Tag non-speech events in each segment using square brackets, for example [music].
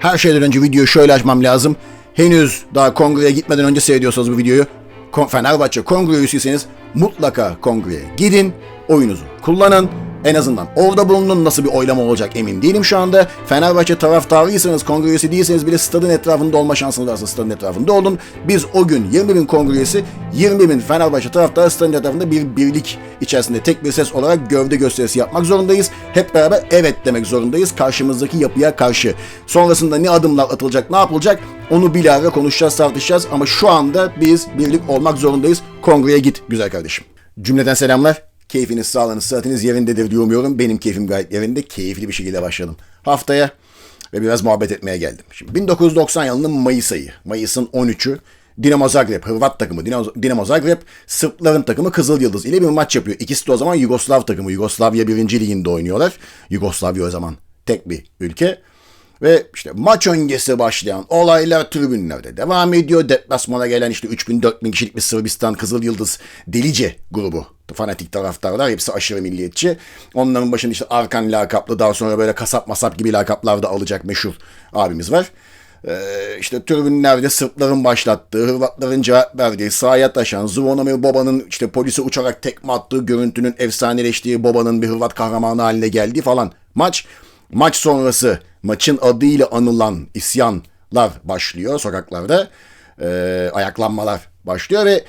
Her şeyden önce videoyu şöyle açmam lazım. Henüz daha kongreye gitmeden önce seyrediyorsanız bu videoyu Fenerbahçe kongre üyesiyseniz mutlaka kongreye gidin, oyunuzu kullanın. En azından orada bulunun nasıl bir oylama olacak emin değilim şu anda. Fenerbahçe taraftarıysanız, kongre üyesi değilseniz bile stadın etrafında olma şansınız varsa stadın etrafında olun. Biz o gün 20 bin kongre üyesi, 20 bin Fenerbahçe taraftarı stadın etrafında bir birlik içerisinde tek bir ses olarak gövde gösterisi yapmak zorundayız. Hep beraber evet demek zorundayız karşımızdaki yapıya karşı. Sonrasında ne adımlar atılacak, ne yapılacak onu bilahare konuşacağız, tartışacağız ama şu anda biz birlik olmak zorundayız. Kongreye git güzel kardeşim. Cümleden selamlar. Keyfiniz, sağlığınız, sıhhatiniz yerindedir diye umuyorum. Benim keyfim gayet yerinde. Keyifli bir şekilde başladım. Haftaya ve biraz muhabbet etmeye geldim. Şimdi 1990 yılının Mayıs ayı. Mayıs'ın 13'ü. Dinamo Zagreb, Hırvat takımı Dinamo, Zagreb, Sırpların takımı Kızıl Yıldız ile bir maç yapıyor. İkisi de o zaman Yugoslav takımı. Yugoslavya 1. Liginde oynuyorlar. Yugoslavya o zaman tek bir ülke. Ve işte maç öncesi başlayan olaylar tribünlerde devam ediyor. Deplasmana gelen işte 3000-4000 kişilik bir Sırbistan Kızıl Yıldız delice grubu. Fanatik taraftarlar hepsi aşırı milliyetçi. Onların başında işte Arkan lakaplı daha sonra böyle kasap masap gibi lakaplar da alacak meşhur abimiz var. Ee, işte tribünlerde Sırpların başlattığı, Hırvatların cevap verdiği, sahaya taşan, Zvonimir Boba'nın işte polise uçarak tekme attığı görüntünün efsaneleştiği Boba'nın bir Hırvat kahramanı haline geldiği falan maç. Maç sonrası maçın adıyla anılan isyanlar başlıyor sokaklarda. Ee, ayaklanmalar başlıyor ve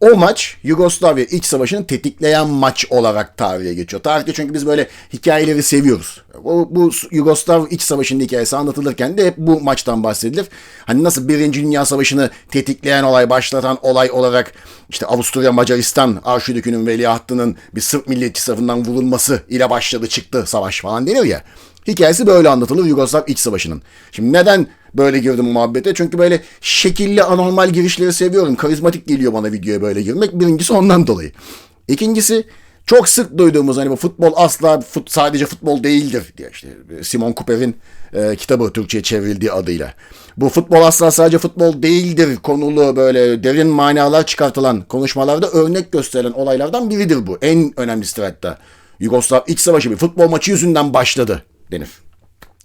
o maç Yugoslavya İç Savaşı'nı tetikleyen maç olarak tarihe geçiyor. Tarihte çünkü biz böyle hikayeleri seviyoruz. O, bu Yugoslav İç Savaşı'nın hikayesi anlatılırken de hep bu maçtan bahsedilir. Hani nasıl Birinci Dünya Savaşı'nı tetikleyen olay, başlatan olay olarak işte Avusturya Macaristan Arşidükü'nün veliahtının bir Sırp milliyetçi tarafından vurulması ile başladı çıktı savaş falan denir ya. Hikayesi böyle anlatılır Yugoslav İç Savaşı'nın. Şimdi neden böyle girdim muhabbete? Çünkü böyle şekilli anormal girişleri seviyorum. Karizmatik geliyor bana videoya böyle girmek. Birincisi ondan dolayı. İkincisi çok sık duyduğumuz hani bu futbol asla fut, sadece futbol değildir diye işte Simon Cooper'in e, kitabı Türkçe'ye çevrildiği adıyla. Bu futbol asla sadece futbol değildir konulu böyle derin manalar çıkartılan konuşmalarda örnek gösterilen olaylardan biridir bu. En önemlisi hatta. Yugoslav İç Savaşı bir futbol maçı yüzünden başladı denir.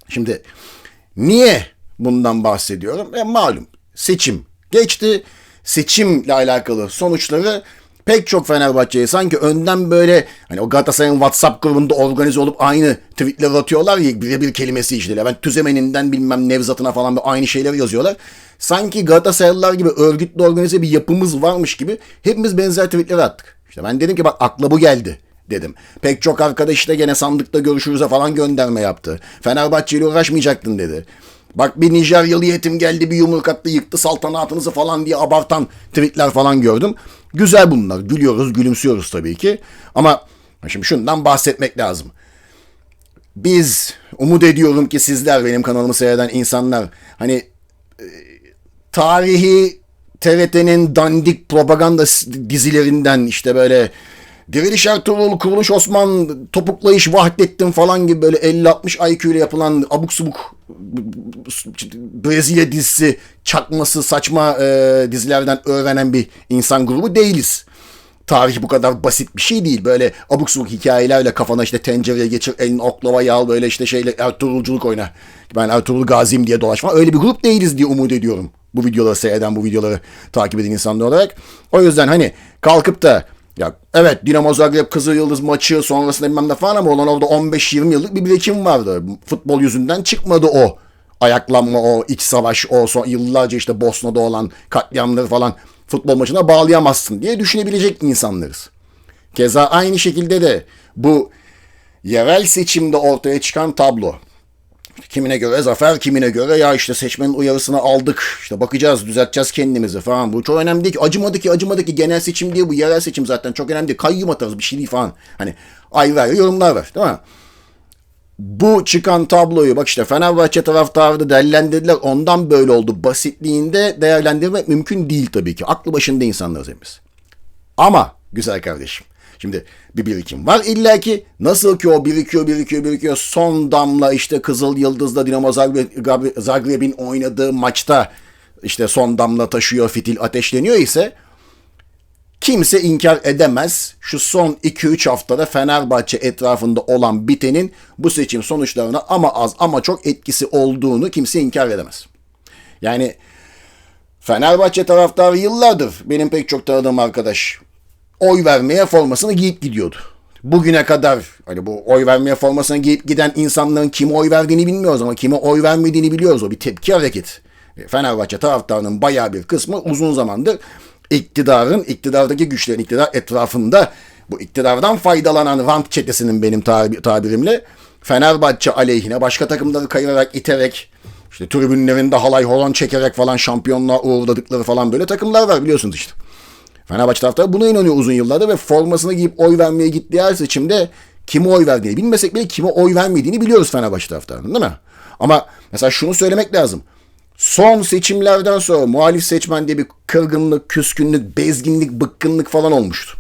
Şimdi niye bundan bahsediyorum? E, malum seçim geçti. Seçimle alakalı sonuçları pek çok Fenerbahçe'ye sanki önden böyle hani o Galatasaray'ın WhatsApp grubunda organize olup aynı tweetler atıyorlar ya birebir kelimesi işte Levent Tüzemeni'nden bilmem Nevzat'ına falan aynı şeyleri yazıyorlar. Sanki Galatasaraylılar gibi örgütlü organize bir yapımız varmış gibi hepimiz benzer tweetler attık. İşte ben dedim ki bak akla bu geldi dedim. Pek çok arkadaş da gene sandıkta görüşürüze falan gönderme yaptı. Fenerbahçe ile uğraşmayacaktın dedi. Bak bir Nijeryalı yetim geldi bir yumruk attı yıktı saltanatınızı falan diye abartan tweetler falan gördüm. Güzel bunlar. Gülüyoruz, gülümsüyoruz tabii ki. Ama şimdi şundan bahsetmek lazım. Biz umut ediyorum ki sizler benim kanalımı seyreden insanlar hani e, tarihi TRT'nin dandik propaganda dizilerinden işte böyle Diriliş Ertuğrul, Kuruluş Osman, Topuklayış Vahdettin falan gibi böyle 50-60 IQ ile yapılan abuk subuk Brezilya dizisi çakması saçma e, dizilerden öğrenen bir insan grubu değiliz. Tarih bu kadar basit bir şey değil. Böyle abuk subuk hikayelerle kafana işte tencereye geçir, elin oklavayı al böyle işte şeyle Ertuğrulculuk oyna. Ben Ertuğrul Gazi'yim diye dolaşma. Öyle bir grup değiliz diye umut ediyorum. Bu videoları seyreden, bu videoları takip eden insanlar olarak. O yüzden hani kalkıp da ya evet Dinamo Zagreb Kızıl Yıldız maçı sonrasında bilmem ne falan ama olan orada 15-20 yıllık bir birikim vardı. Futbol yüzünden çıkmadı o. Ayaklanma o iç savaş o son, yıllarca işte Bosna'da olan katliamları falan futbol maçına bağlayamazsın diye düşünebilecek insanlarız. Keza aynı şekilde de bu yerel seçimde ortaya çıkan tablo. Kimine göre zafer, kimine göre ya işte seçmenin uyarısını aldık. İşte bakacağız, düzelteceğiz kendimizi falan. Bu çok önemli değil ki. Acımadı ki, acımadı ki. Genel seçim diye bu yerel seçim zaten çok önemli değil. Kayyum atarız bir şey değil falan. Hani ayrı ayrı yorumlar var değil mi? Bu çıkan tabloyu bak işte Fenerbahçe taraftarı da değerlendirdiler. Ondan böyle oldu. Basitliğinde değerlendirmek mümkün değil tabii ki. Aklı başında insanlarız hepimiz. Ama güzel kardeşim. Şimdi bir birikim var illa ki nasıl ki o birikiyor birikiyor birikiyor son damla işte Kızıl Yıldız'da Dinamo Zagreb, Zagreb'in oynadığı maçta işte son damla taşıyor fitil ateşleniyor ise kimse inkar edemez. Şu son 2-3 haftada Fenerbahçe etrafında olan bitenin bu seçim sonuçlarına ama az ama çok etkisi olduğunu kimse inkar edemez. Yani Fenerbahçe taraftarı yıllardır benim pek çok tanıdığım arkadaş oy vermeye formasını giyip gidiyordu. Bugüne kadar hani bu oy vermeye formasını giyip giden insanların kime oy verdiğini bilmiyoruz ama kime oy vermediğini biliyoruz. O bir tepki hareket. Fenerbahçe taraftarının bayağı bir kısmı uzun zamandır iktidarın, iktidardaki güçlerin iktidar etrafında bu iktidardan faydalanan rant çetesinin benim tabirimle Fenerbahçe aleyhine başka takımları kayırarak, iterek, işte tribünlerinde halay horon çekerek falan şampiyonluğa uğurladıkları falan böyle takımlar var biliyorsunuz işte. Fenerbahçe taraftarı buna inanıyor uzun yıllarda ve formasını giyip oy vermeye gittiği her seçimde kime oy verdiğini bilmesek bile kime oy vermediğini biliyoruz Fenerbahçe taraftarının değil mi? Ama mesela şunu söylemek lazım. Son seçimlerden sonra muhalif seçmende bir kırgınlık, küskünlük, bezginlik, bıkkınlık falan olmuştu.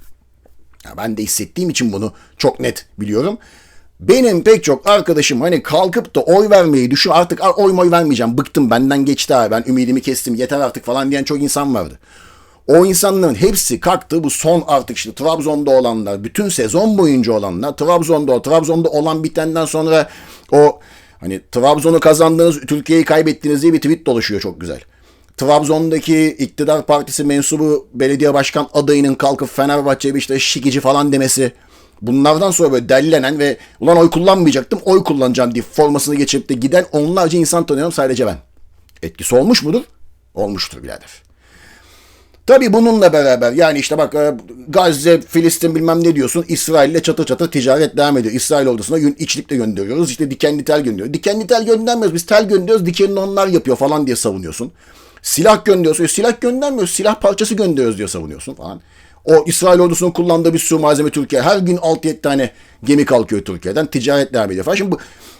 Ya ben de hissettiğim için bunu çok net biliyorum. Benim pek çok arkadaşım hani kalkıp da oy vermeyi düşün artık oy moy vermeyeceğim bıktım benden geçti abi ben ümidimi kestim yeter artık falan diyen çok insan vardı. O insanların hepsi kalktı bu son artık işte Trabzon'da olanlar, bütün sezon boyunca olanlar, Trabzon'da Trabzon'da olan bitenden sonra o hani Trabzon'u kazandınız, Türkiye'yi kaybettiniz diye bir tweet dolaşıyor çok güzel. Trabzon'daki iktidar partisi mensubu belediye başkan adayının kalkıp Fenerbahçe'ye işte şikici falan demesi. Bunlardan sonra böyle dellenen ve ulan oy kullanmayacaktım oy kullanacağım diye formasını geçirip de giden onlarca insan tanıyorum sadece ben. Etkisi olmuş mudur? Olmuştur birader. Tabii bununla beraber yani işte bak e, Gazze, Filistin bilmem ne diyorsun. İsrail ile çatır çatır ticaret devam ediyor. İsrail ordusuna gün içlik de gönderiyoruz. İşte dikenli tel gönderiyor. Dikenli tel göndermiyoruz. Biz tel gönderiyoruz. Dikenini onlar yapıyor falan diye savunuyorsun. Silah gönderiyorsun. E, silah göndermiyoruz. Silah parçası gönderiyoruz diye savunuyorsun falan. O İsrail ordusunun kullandığı bir sürü malzeme Türkiye. Her gün 6-7 tane gemi kalkıyor Türkiye'den. Ticaret devam ediyor falan. Şimdi bu,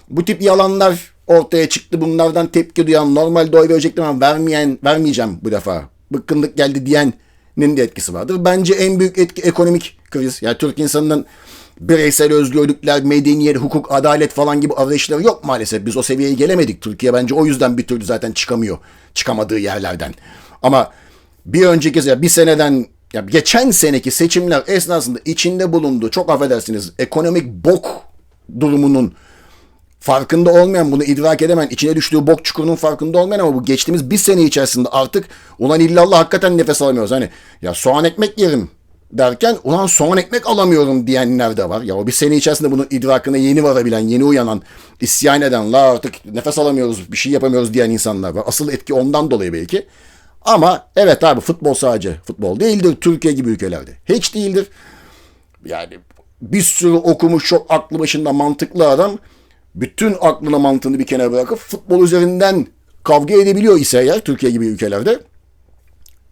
bu tip yalanlar ortaya çıktı. Bunlardan tepki duyan, normalde oy verecektim ama vermeyen, vermeyeceğim bu defa bıkkınlık geldi diyenin de etkisi vardır. Bence en büyük etki ekonomik kriz. Yani Türk insanının bireysel özgürlükler, medeniyet, hukuk, adalet falan gibi arayışları yok maalesef. Biz o seviyeye gelemedik. Türkiye bence o yüzden bir türlü zaten çıkamıyor. Çıkamadığı yerlerden. Ama bir önceki ya bir seneden ya geçen seneki seçimler esnasında içinde bulunduğu çok affedersiniz ekonomik bok durumunun farkında olmayan, bunu idrak edemeyen, içine düştüğü bok çukurunun farkında olmayan ama bu geçtiğimiz bir sene içerisinde artık ulan illallah hakikaten nefes alamıyoruz. Hani ya soğan ekmek yerim derken ulan soğan ekmek alamıyorum diyenler de var. Ya o bir sene içerisinde bunun idrakına yeni varabilen, yeni uyanan, isyan eden, la artık nefes alamıyoruz, bir şey yapamıyoruz diyen insanlar var. Asıl etki ondan dolayı belki. Ama evet abi futbol sadece futbol değildir. Türkiye gibi ülkelerde. Hiç değildir. Yani bir sürü okumuş çok aklı başında mantıklı adam bütün aklına mantığını bir kenara bırakıp futbol üzerinden kavga edebiliyor ise eğer Türkiye gibi ülkelerde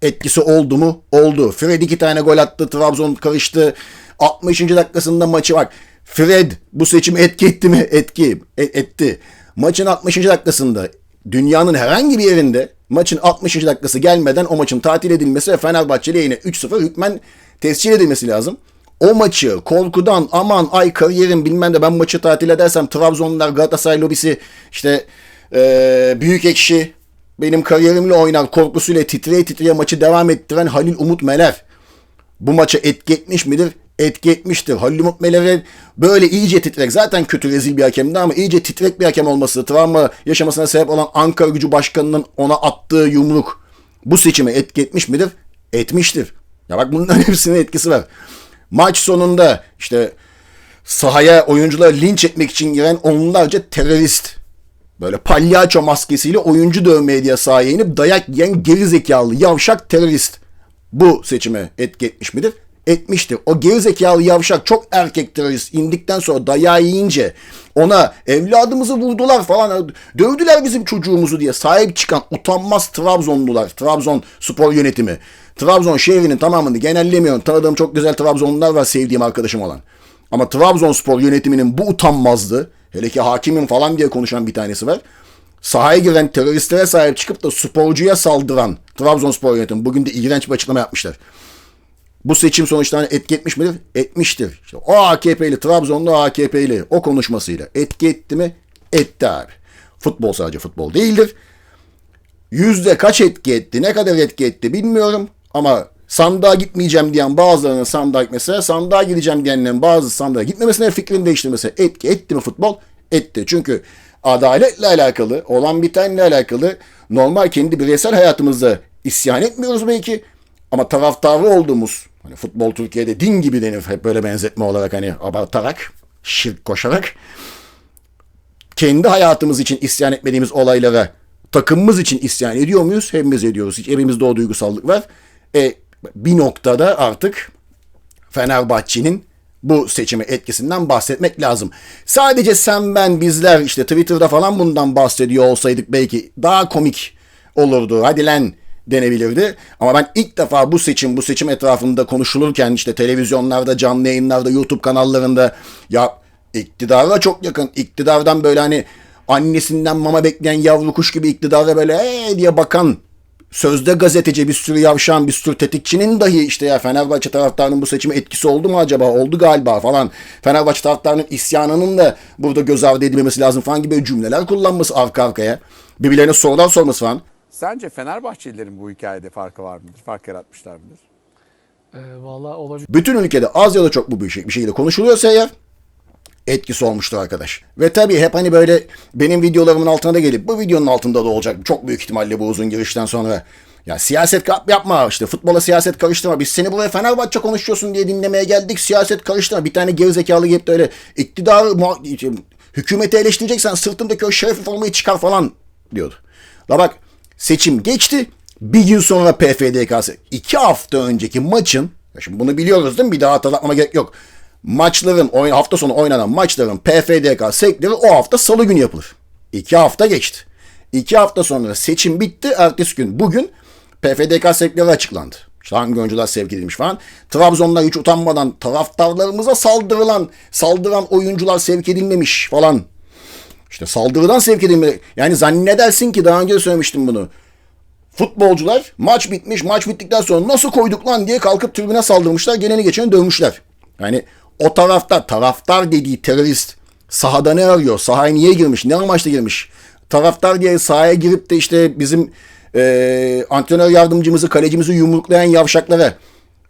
etkisi oldu mu? Oldu. Fred iki tane gol attı. Trabzon karıştı. 60. dakikasında maçı var. Fred bu seçim etki etti mi? Etki et, etti. Maçın 60. dakikasında dünyanın herhangi bir yerinde maçın 60. dakikası gelmeden o maçın tatil edilmesi ve Fenerbahçe lehine 3-0 hükmen tescil edilmesi lazım o maçı korkudan aman ay kariyerim bilmem de ben maçı tatil edersem Trabzonlar Galatasaray lobisi işte e, büyük ekşi benim kariyerimle oynar korkusuyla titreye titreye maçı devam ettiren Halil Umut Meler bu maça etki etmiş midir? Etki etmiştir. Halil Umut Meler'e böyle iyice titrek zaten kötü rezil bir hakemdi ama iyice titrek bir hakem olması travma yaşamasına sebep olan Ankara gücü başkanının ona attığı yumruk bu seçime etki etmiş midir? Etmiştir. Ya bak bunların [laughs] hepsinin etkisi var. Maç sonunda işte sahaya oyuncuları linç etmek için giren onlarca terörist böyle palyaço maskesiyle oyuncu dövmeye diye sahaya inip dayak yiyen geri zekalı yavşak terörist bu seçime etki etmiş midir? Etmiştir. O geri zekalı yavşak çok erkek terörist indikten sonra dayağı yiyince ona evladımızı vurdular falan dövdüler bizim çocuğumuzu diye sahip çıkan utanmaz Trabzonlular, Trabzon spor yönetimi. Trabzon şehrinin tamamını genellemiyorum. Tanıdığım çok güzel Trabzonlular var sevdiğim arkadaşım olan. Ama Trabzonspor yönetiminin bu utanmazlığı, hele ki hakimin falan diye konuşan bir tanesi var. Sahaya giren teröristlere sahip çıkıp da sporcuya saldıran Trabzonspor yönetimi bugün de iğrenç bir açıklama yapmışlar. Bu seçim sonuçlarına etki etmiş midir? Etmiştir. İşte o AKP'li, Trabzonlu AKP'li o konuşmasıyla etki etti mi? Etti abi. Futbol sadece futbol değildir. Yüzde kaç etki etti, ne kadar etki etti bilmiyorum. Ama sandığa gitmeyeceğim diyen bazılarının sandığa gitmesine, sandığa gideceğim diyenlerin bazı sandığa gitmemesine, fikrini değiştirmesine etki etti mi futbol? Etti. Çünkü adaletle alakalı, olan bitenle alakalı normal kendi bireysel hayatımızda isyan etmiyoruz belki. Ama taraftarı olduğumuz, hani futbol Türkiye'de din gibi denir hep böyle benzetme olarak hani abartarak, şirk koşarak kendi hayatımız için isyan etmediğimiz olaylara takımımız için isyan ediyor muyuz? Hepimiz ediyoruz. Hiç evimizde o duygusallık var. E, bir noktada artık Fenerbahçe'nin bu seçime etkisinden bahsetmek lazım. Sadece sen ben bizler işte Twitter'da falan bundan bahsediyor olsaydık belki daha komik olurdu. Hadi lan denebilirdi. Ama ben ilk defa bu seçim, bu seçim etrafında konuşulurken işte televizyonlarda, canlı yayınlarda, YouTube kanallarında ya iktidara çok yakın, iktidardan böyle hani annesinden mama bekleyen yavru kuş gibi iktidara böyle ee diye bakan sözde gazeteci bir sürü yavşan bir sürü tetikçinin dahi işte ya Fenerbahçe taraftarının bu seçime etkisi oldu mu acaba? Oldu galiba falan. Fenerbahçe taraftarının isyanının da burada göz ardı edilmemesi lazım falan gibi cümleler kullanması arka arkaya. Birbirlerine sorular sorması falan Sence Fenerbahçelilerin bu hikayede farkı var mıdır? Fark yaratmışlar mıdır? Ee, Valla olabilir. bütün ülkede az ya da çok bu bir, şey, bir şekilde konuşuluyorsa eğer etkisi olmuştur arkadaş. Ve tabii hep hani böyle benim videolarımın altına da gelip bu videonun altında da olacak çok büyük ihtimalle bu uzun girişten sonra. Ya siyaset kap yapma işte futbola siyaset karıştırma. Biz seni buraya Fenerbahçe konuşuyorsun diye dinlemeye geldik. Siyaset karıştırma. Bir tane gerizekalı gelip de öyle iktidar hükümeti eleştireceksen sırtındaki o şeref formayı çıkar falan diyordu. La bak seçim geçti. Bir gün sonra PFDK'sı iki hafta önceki maçın şimdi bunu biliyoruz değil mi? Bir daha hatırlatmama gerek yok. Maçların oyn hafta sonu oynanan maçların PFDK sekleri o hafta salı günü yapılır. İki hafta geçti. İki hafta sonra seçim bitti. Ertesi gün bugün PFDK sekleri açıklandı. İşte hangi oyuncular sevk edilmiş falan. Trabzon'da hiç utanmadan taraftarlarımıza saldırılan, saldıran oyuncular sevk edilmemiş falan. İşte saldırıdan sevk edilme. Yani zannedersin ki daha önce söylemiştim bunu. Futbolcular maç bitmiş, maç bittikten sonra nasıl koyduk lan diye kalkıp tribüne saldırmışlar. Geleni geçeni dövmüşler. Yani o tarafta taraftar dediği terörist sahada ne arıyor? Sahaya niye girmiş? Ne amaçla girmiş? Taraftar diye sahaya girip de işte bizim e, antrenör yardımcımızı, kalecimizi yumruklayan yavşaklara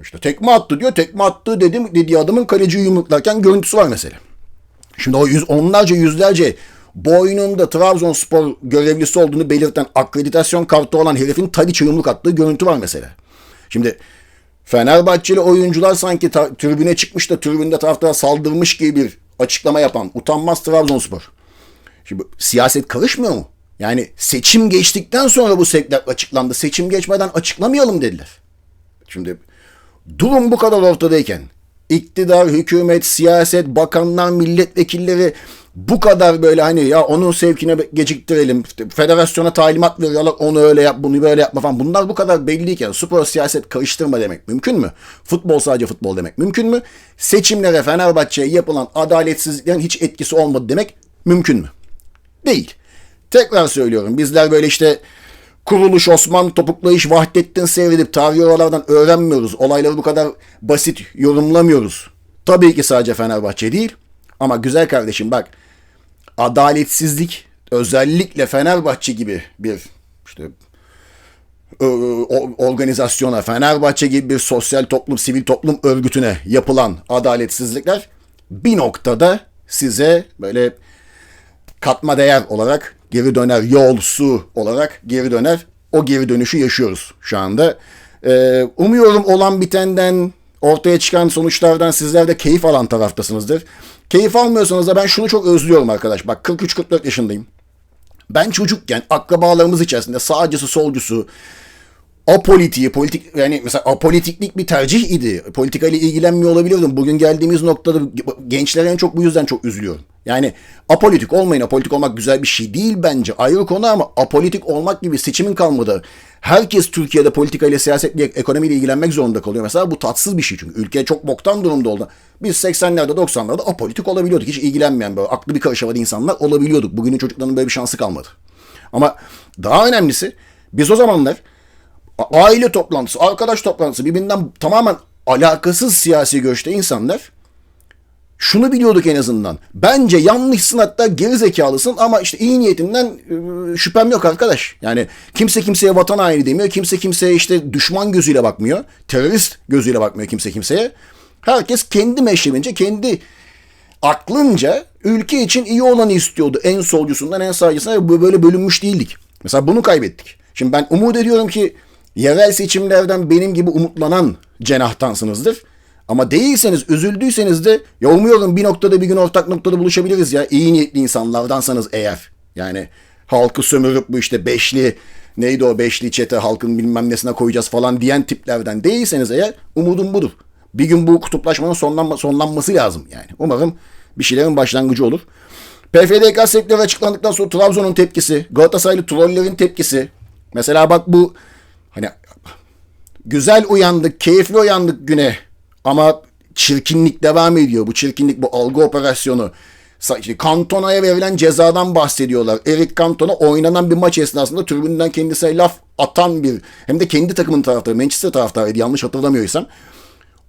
işte tekme attı diyor. Tekme attı dedim dediği adamın kaleciyi yumruklarken görüntüsü var mesela. Şimdi o yüz, onlarca yüzlerce boynunda Trabzonspor görevlisi olduğunu belirten akreditasyon kartı olan herifin Tadiç'e yumruk attığı görüntü var mesela. Şimdi Fenerbahçeli oyuncular sanki ta- tribüne çıkmış da tribünde taraftara saldırmış gibi bir açıklama yapan utanmaz Trabzonspor. Şimdi siyaset karışmıyor mu? Yani seçim geçtikten sonra bu sekler açıklandı. Seçim geçmeden açıklamayalım dediler. Şimdi durum bu kadar ortadayken iktidar, hükümet, siyaset, bakanlar, milletvekilleri bu kadar böyle hani ya onun sevkine geciktirelim, federasyona talimat veriyorlar onu öyle yap, bunu böyle yapma falan. Bunlar bu kadar belliyken spor siyaset karıştırma demek mümkün mü? Futbol sadece futbol demek mümkün mü? Seçimlere Fenerbahçe'ye yapılan adaletsizliklerin hiç etkisi olmadı demek mümkün mü? Değil. Tekrar söylüyorum bizler böyle işte Kuruluş Osman Topuklayış Vahdettin seyredip tarihi oralardan öğrenmiyoruz. Olayları bu kadar basit yorumlamıyoruz. Tabii ki sadece Fenerbahçe değil. Ama güzel kardeşim bak adaletsizlik özellikle Fenerbahçe gibi bir işte organizasyona, Fenerbahçe gibi bir sosyal toplum, sivil toplum örgütüne yapılan adaletsizlikler bir noktada size böyle katma değer olarak geri döner, yol, su olarak geri döner. O geri dönüşü yaşıyoruz şu anda. Ee, umuyorum olan bitenden ortaya çıkan sonuçlardan sizler de keyif alan taraftasınızdır. Keyif almıyorsanız da ben şunu çok özlüyorum arkadaş. Bak 43-44 yaşındayım. Ben çocukken akrabalarımız içerisinde sağcısı solcusu apolitiği, politik yani mesela apolitiklik bir tercih idi. Politikayla ilgilenmiyor olabilirdim. Bugün geldiğimiz noktada gençler en çok bu yüzden çok üzülüyorum. Yani apolitik olmayın. Apolitik olmak güzel bir şey değil bence. Ayrı konu ama apolitik olmak gibi seçimin kalmadı. Herkes Türkiye'de politikayla, siyasetle, ekonomiyle ilgilenmek zorunda kalıyor. Mesela bu tatsız bir şey çünkü. Ülke çok boktan durumda oldu. Biz 80'lerde 90'larda apolitik olabiliyorduk. Hiç ilgilenmeyen böyle aklı bir karış insanlar olabiliyorduk. Bugünün çocuklarının böyle bir şansı kalmadı. Ama daha önemlisi biz o zamanlar aile toplantısı, arkadaş toplantısı birbirinden tamamen alakasız siyasi görüşte insanlar şunu biliyorduk en azından. Bence yanlışsın hatta geri zekalısın ama işte iyi niyetinden e, şüphem yok arkadaş. Yani kimse kimseye vatan haini demiyor. Kimse kimseye işte düşman gözüyle bakmıyor. Terörist gözüyle bakmıyor kimse kimseye. Herkes kendi meşrebince, kendi aklınca ülke için iyi olanı istiyordu. En solcusundan en sağcısına böyle bölünmüş değildik. Mesela bunu kaybettik. Şimdi ben umut ediyorum ki yerel seçimlerden benim gibi umutlanan cenahtansınızdır. Ama değilseniz, üzüldüyseniz de ya umuyorum bir noktada bir gün ortak noktada buluşabiliriz ya. İyi niyetli insanlardansanız eğer. Yani halkı sömürüp bu işte beşli neydi o beşli çete halkın bilmem nesine koyacağız falan diyen tiplerden değilseniz eğer umudum budur. Bir gün bu kutuplaşmanın sonlanma, sonlanması lazım yani. Umarım bir şeylerin başlangıcı olur. PFDK sektörü açıklandıktan sonra Trabzon'un tepkisi, Galatasaraylı trollerin tepkisi. Mesela bak bu hani güzel uyandık, keyifli uyandık güne ama çirkinlik devam ediyor. Bu çirkinlik, bu algı operasyonu. Cantona'ya verilen cezadan bahsediyorlar. Eric Cantona oynanan bir maç esnasında tribünden kendisine laf atan bir hem de kendi takımın taraftarı Manchester taraftarıydı yanlış hatırlamıyorsam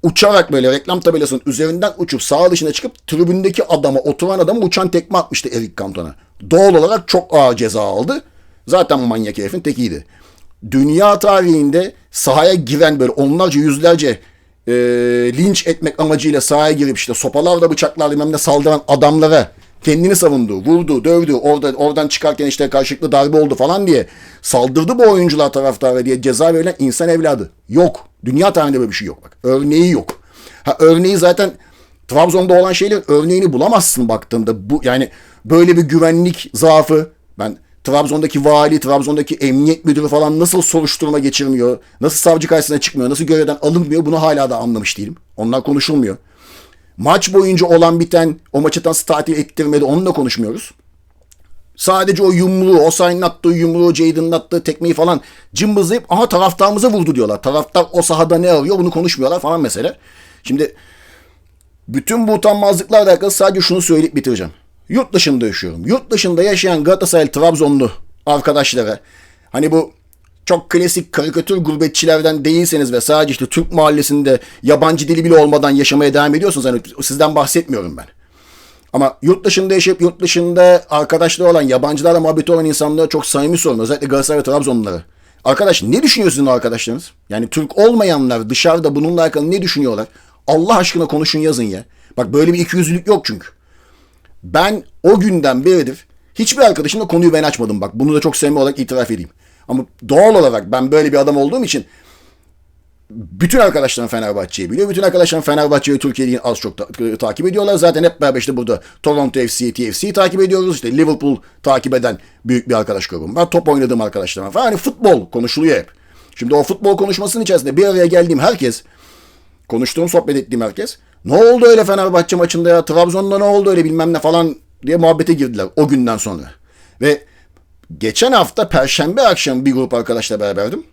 uçarak böyle reklam tabelasının üzerinden uçup sağ dışına çıkıp tribündeki adama oturan adama uçan tekme atmıştı Eric Cantona. Doğal olarak çok ağır ceza aldı. Zaten manyak herifin tekiydi. Dünya tarihinde sahaya giren böyle onlarca yüzlerce e, linç etmek amacıyla sahaya girip işte sopalarla bıçaklarla bilmem ne saldıran adamlara kendini savundu, vurdu, dövdü, orada oradan çıkarken işte karşılıklı darbe oldu falan diye saldırdı bu oyuncular taraftarı diye ceza verilen insan evladı. Yok. Dünya tarihinde böyle bir şey yok bak. Örneği yok. Ha örneği zaten Trabzon'da olan şeylerin örneğini bulamazsın baktığında. Bu yani böyle bir güvenlik zaafı ben Trabzon'daki vali, Trabzon'daki emniyet müdürü falan nasıl soruşturma geçirmiyor, nasıl savcı karşısına çıkmıyor, nasıl görevden alınmıyor bunu hala da anlamış değilim. Onlar konuşulmuyor. Maç boyunca olan biten o maçı nasıl tatil ettirmedi onunla konuşmuyoruz. Sadece o yumruğu, o sayının attığı yumruğu, Jadon'ın attığı tekmeyi falan cımbızlayıp aha taraftarımıza vurdu diyorlar. Taraftar o sahada ne arıyor bunu konuşmuyorlar falan mesele. Şimdi bütün bu utanmazlıklarla alakalı sadece şunu söyleyip bitireceğim. Yurt dışında yaşıyorum. Yurt dışında yaşayan Galatasaray Trabzonlu arkadaşlara hani bu çok klasik karikatür gurbetçilerden değilseniz ve sadece işte Türk mahallesinde yabancı dili bile olmadan yaşamaya devam ediyorsunuz. Hani sizden bahsetmiyorum ben. Ama yurt dışında yaşayıp yurt dışında arkadaşları olan, yabancılarla muhabbeti olan insanlara çok samimi sorun. Özellikle Galatasaray ve Trabzonluları. Arkadaş ne düşünüyorsunuz arkadaşlarınız? Yani Türk olmayanlar dışarıda bununla alakalı ne düşünüyorlar? Allah aşkına konuşun yazın ya. Bak böyle bir ikiyüzlülük yok çünkü. Ben o günden beridir hiçbir arkadaşımla konuyu ben açmadım bak. Bunu da çok samimi olarak itiraf edeyim. Ama doğal olarak ben böyle bir adam olduğum için bütün arkadaşlarım Fenerbahçe'yi biliyor. Bütün arkadaşlarım Fenerbahçe'yi Türkiye'yi az çok ta- takip ediyorlar. Zaten hep beraber işte burada Toronto FC, TFC'yi takip ediyoruz. İşte Liverpool takip eden büyük bir arkadaş grubum var. Top oynadığım arkadaşlarım falan. Hani futbol konuşuluyor hep. Şimdi o futbol konuşmasının içerisinde bir araya geldiğim herkes, konuştuğum, sohbet ettiğim herkes ne oldu öyle Fenerbahçe maçında ya, Trabzon'da ne oldu öyle bilmem ne falan diye muhabbete girdiler o günden sonra. Ve geçen hafta Perşembe akşamı bir grup arkadaşla beraberdim.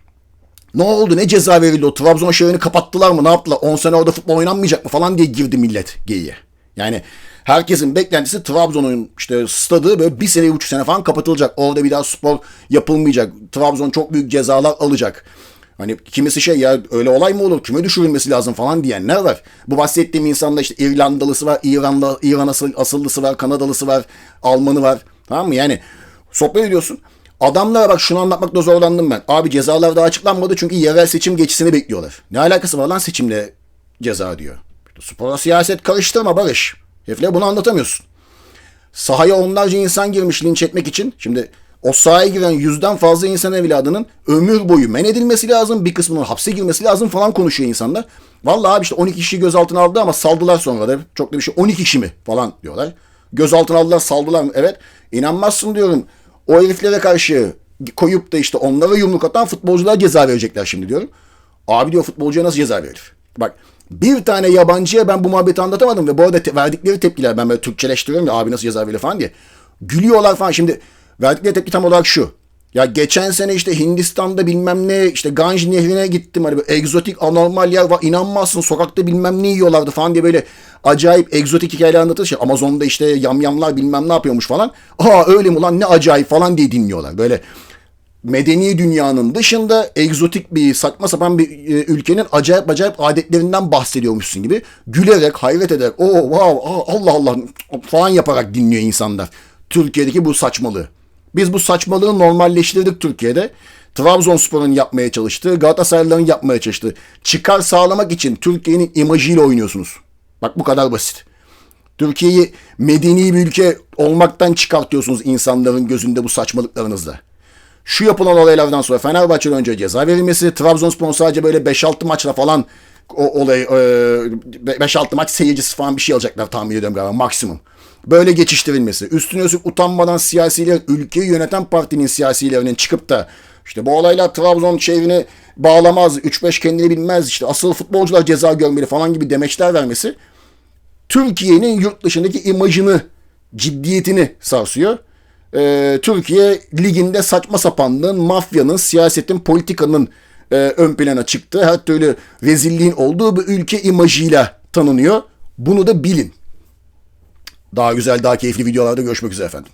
Ne oldu ne ceza verildi o Trabzon şehrini kapattılar mı ne yaptılar 10 sene orada futbol oynanmayacak mı falan diye girdi millet geyiğe. Yani herkesin beklentisi Trabzon'un işte stadı böyle bir sene üç sene falan kapatılacak. Orada bir daha spor yapılmayacak. Trabzon çok büyük cezalar alacak. Hani kimisi şey ya öyle olay mı olur küme düşürülmesi lazım falan diyenler var. Bu bahsettiğim insanda işte İrlandalısı var, İranlı, İran asıl, asıllısı var, Kanadalısı var, Almanı var. Tamam mı? Yani sohbet ediyorsun. Adamlara bak şunu anlatmakta zorlandım ben. Abi cezalar daha açıklanmadı çünkü yerel seçim geçişini bekliyorlar. Ne alakası var lan seçimle ceza diyor. Spora siyaset karıştırma Barış. Heriflere bunu anlatamıyorsun. Sahaya onlarca insan girmiş linç etmek için. Şimdi o sahaya giren yüzden fazla insan evladının ömür boyu men edilmesi lazım. Bir kısmının hapse girmesi lazım falan konuşuyor insanlar. Vallahi abi işte 12 kişi gözaltına aldı ama saldılar sonra da. Çok da bir şey 12 kişi mi falan diyorlar. Gözaltına aldılar saldılar mı? Evet. İnanmazsın diyorum. O heriflere karşı koyup da işte onlara yumruk atan futbolcular ceza verecekler şimdi diyorum. Abi diyor futbolcuya nasıl ceza verir? Bak bir tane yabancıya ben bu muhabbeti anlatamadım ve bu arada te- verdikleri tepkiler ben böyle Türkçeleştiriyorum ya abi nasıl ceza verir falan diye. Gülüyorlar falan şimdi verdikleri tepki tam olarak şu. Ya geçen sene işte Hindistan'da bilmem ne işte Ganj nehrine gittim hani böyle egzotik anormal yer var inanmazsın sokakta bilmem ne yiyorlardı falan diye böyle acayip egzotik hikayeler anlatır şey Amazon'da işte yamyamlar bilmem ne yapıyormuş falan. Aa öyle mi lan ne acayip falan diye dinliyorlar böyle medeni dünyanın dışında egzotik bir saçma sapan bir e, ülkenin acayip acayip adetlerinden bahsediyormuşsun gibi gülerek, hayret ederek, o wow, Allah Allah falan yaparak dinliyor insanlar. Türkiye'deki bu saçmalığı. Biz bu saçmalığı normalleştirdik Türkiye'de. Trabzonspor'un yapmaya çalıştığı, Galatasaraylıların yapmaya çalıştığı çıkar sağlamak için Türkiye'nin imajıyla oynuyorsunuz. Bak bu kadar basit. Türkiye'yi medeni bir ülke olmaktan çıkartıyorsunuz insanların gözünde bu saçmalıklarınızla. Şu yapılan olaylardan sonra Fenerbahçe'den önce ceza verilmesi, Trabzonspor'un sadece böyle 5-6 maçla falan o olay e, 5-6 maç seyircisi falan bir şey alacaklar tahmin ediyorum galiba maksimum. Böyle geçiştirilmesi. Üstüne üstlük utanmadan siyasiler, ülkeyi yöneten partinin siyasilerinin çıkıp da işte bu olaylar Trabzon şehrini bağlamaz, 3-5 kendini bilmez, işte asıl futbolcular ceza görmeli falan gibi demeçler vermesi Türkiye'nin yurt dışındaki imajını, ciddiyetini sarsıyor. Ee, Türkiye liginde saçma sapanlığın, mafyanın, siyasetin, politikanın e, ön plana çıktığı, her türlü rezilliğin olduğu bir ülke imajıyla tanınıyor. Bunu da bilin. Daha güzel, daha keyifli videolarda görüşmek üzere efendim.